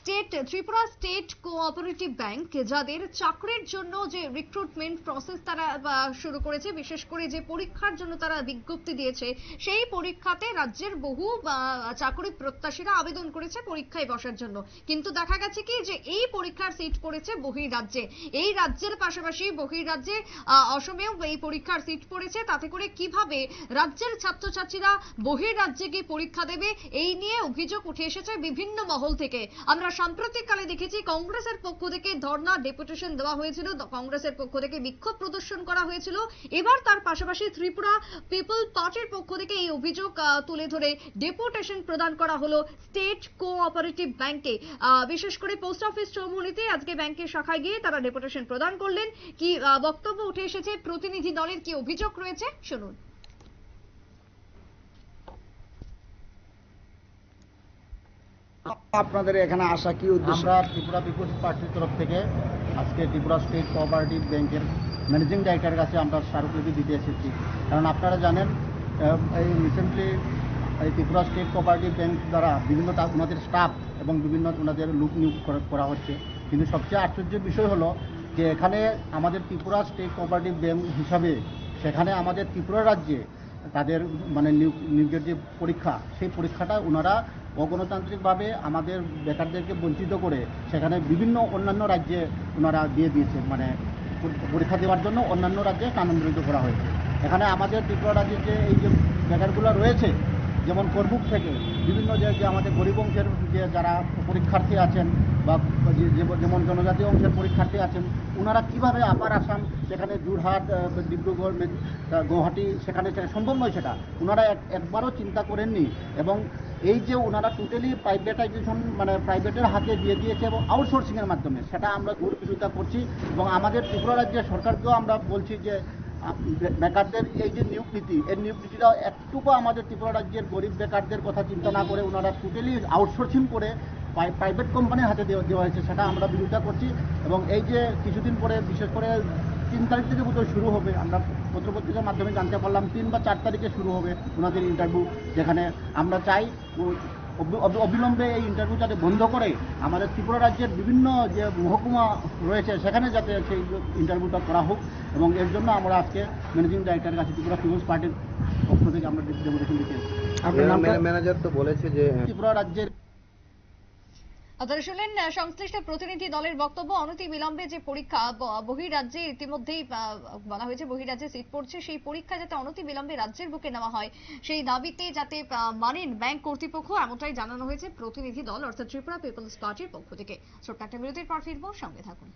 State Tripura state cooperative bank যাদের চাকরির জন্য যে রিক্রুটমেন্ট প্রসেস তারা শুরু করেছে বিশেষ করে যে পরীক্ষার জন্য তারা বিজ্ঞপ্তি দিয়েছে সেই পরীক্ষাতে রাজ্যের বহু চাকরি প্রত্যাশীরা আবেদন করেছে পরীক্ষায় বসার জন্য। কিন্তু দেখা গেছে কি যে এই পরীক্ষার সিট পড়েছে বহির রাজ্যে এই রাজ্যের পাশাপাশি বহির রাজ্যে আহ, অসমেও এই পরীক্ষার সিট পড়েছে। তাতে করে কীভাবে রাজ্যের ছাত্রছাত্রীরা বহির রাজ্যে গিয়ে পরীক্ষা দেবে এই নিয়ে অভিযোগ উঠে এসেছে বিভিন্ন মহল থেকে। আমরা সাম্প্রতিককালে দেখেছি কংগ্রেসের পক্ষ থেকে ধর্ণা ডেপুটেশন দেওয়া হয়েছিল। কংগ্রেসের পক্ষ থেকে বিক্ষোভ প্রদর্শন করা হয়েছিল। এবার তার পাশাপাশি ত্রিপুরা পিপল পার্টির পক্ষ থেকে এই অভিযোগ তুলে ধরে ডেপুটেশন প্রদান করা হলো স্টেট কোঅপারেটিভ ব্যাংকে। বিশেষ করে পোস্ট অফিস চৌমুহনীতে আজকে ব্যাংকের শাখায় গিয়ে তারা ডেপুটেশন প্রদান করলেন। কি বক্তব্য উঠে এসেছে? প্রতিনিধি দলের কি অভিযোগ রয়েছে? শুনুন। আপনাদের এখানে আসা কি উদ্দেশ্য? আমরা ত্রিপুরা পিপুলস পার্টির তরফ থেকে আজকে ত্রিপুরা স্টেট কোঅপারেটিভ ব্যাংকের ম্যানেজিং ডাইরেক্টরের কাছে আমরা স্মারকলিপি দিতে এসেছি। কারণ আপনারা জানেন এই রিসেন্টলি এই ত্রিপুরা স্টেট কোঅপারেটিভ ব্যাংক দ্বারা বিভিন্ন ওনাদের স্টাফ এবং বিভিন্ন ওনাদের লুক নিয়োগ করা- হচ্ছে। কিন্তু সবচেয়ে আশ্চর্যের বিষয় হলো যে এখানে আমাদের ত্রিপুরা স্টেট কোঅপারেটিভ ব্যাংক হিসাবে সেখানে আমাদের ত্রিপুরা রাজ্যে তাদের মানে নিয়োগ, নিয়োগের যে পরীক্ষা, সেই পরীক্ষাটা ওনারা অগণতান্ত্রিকভাবে আমাদের বেকারদেরকে বঞ্চিত করে সেখানে বিভিন্ন অন্যান্য রাজ্যে ওনারা দিয়ে দিয়েছে। মানে পরীক্ষা দেওয়ার জন্য অন্যান্য রাজ্যে স্থানান্তরিত করা হয়েছে। এখানে আমাদের ত্রিপুরা রাজ্যে যে, এই যে বেকারগুলো রয়েছে যেমন করবুক থেকে বিভিন্ন যে যে আমাদের গরিব অংশের যে যারা পরীক্ষার্থী আছেন বা যেমন জনজাতি অংশের পরীক্ষার্থী আছেন ওনারা কীভাবে আপার আসাম, সেখানে যোরহাট ডিব্রুগড় গুয়াহাটি, সেখানে সম্ভব নয় সেটা। ওনারা এক- একবারও চিন্তা করেননি এবং এই যে ওনারা টোটালি প্রাইভেটাইজেশন মানে প্রাইভেটের হাতে দিয়ে দিয়েছে এবং আউটসোর্সিংয়ের মাধ্যমে, সেটা আমরা ঘুর বিরোধিতা করছি এবং আমাদের ত্রিপুরা রাজ্যের সরকারকেও আমরা বলছি যে বেকারদের এই যে নিয়োগ নীতি, এই নিয়োগ নীতিটা একটুকু আমাদের ত্রিপুরা রাজ্যের গরিব বেকারদের কথা চিন্তা না করে ওনারা টোটালি আউটসোর্সিং করে প্রাইভেট কোম্পানির হাতে দেওয়া হয়েছে, সেটা আমরা বিরোধিতা করছি। এবং এই যে কিছুদিন পরে, বিশেষ করে তিন তারিখ থেকে বোধহয় শুরু হবে, আমরা পত্রপত্রিকার মাধ্যমে জানতে পারলাম, তিন বা চার তারিখে শুরু হবে ওনাদের ইন্টারভিউ যেখানে আমরা চাই অবিলম্বে এই ইন্টারভিউ যাতে বন্ধ করে আমাদের ত্রিপুরা রাজ্যের বিভিন্ন যে মহকুমা রয়েছে সেখানে যাতে সেই ইন্টারভিউটা করা হোক এবং এর জন্য আমরা আজকে ম্যানেজিং ডাইরেক্টরের কাছে ত্রিপুরা পিপুলস পার্টির পক্ষ থেকে আমরা ডেপুটেশন দিতে এসেছি। ম্যানেজার তো বলেছে যে ত্রিপুরা রাজ্যের আপনারা শুনলেন সংশ্লিষ্ট প্রতিনিধি দলের বক্তব্য অনতি বিলম্বে যে পরীক্ষা বহিরাজ্যে ইতিমধ্যেই বলা হয়েছে বহিরাজ্যে সিট পড়ছে, সেই পরীক্ষা যাতে অনতি বিলম্বে রাজ্যের বুকে নেওয়া হয়, সেই দাবিতে যাতে মানেন ব্যাংক কর্তৃপক্ষ, এমনটাই জানানো হয়েছে প্রতিনিধি দল, অর্থাৎ ত্রিপুরা পিপলস পার্টির পক্ষ থেকে। ছোট্ট একটা বিরতির পর ফিরবো, সঙ্গে থাকুন।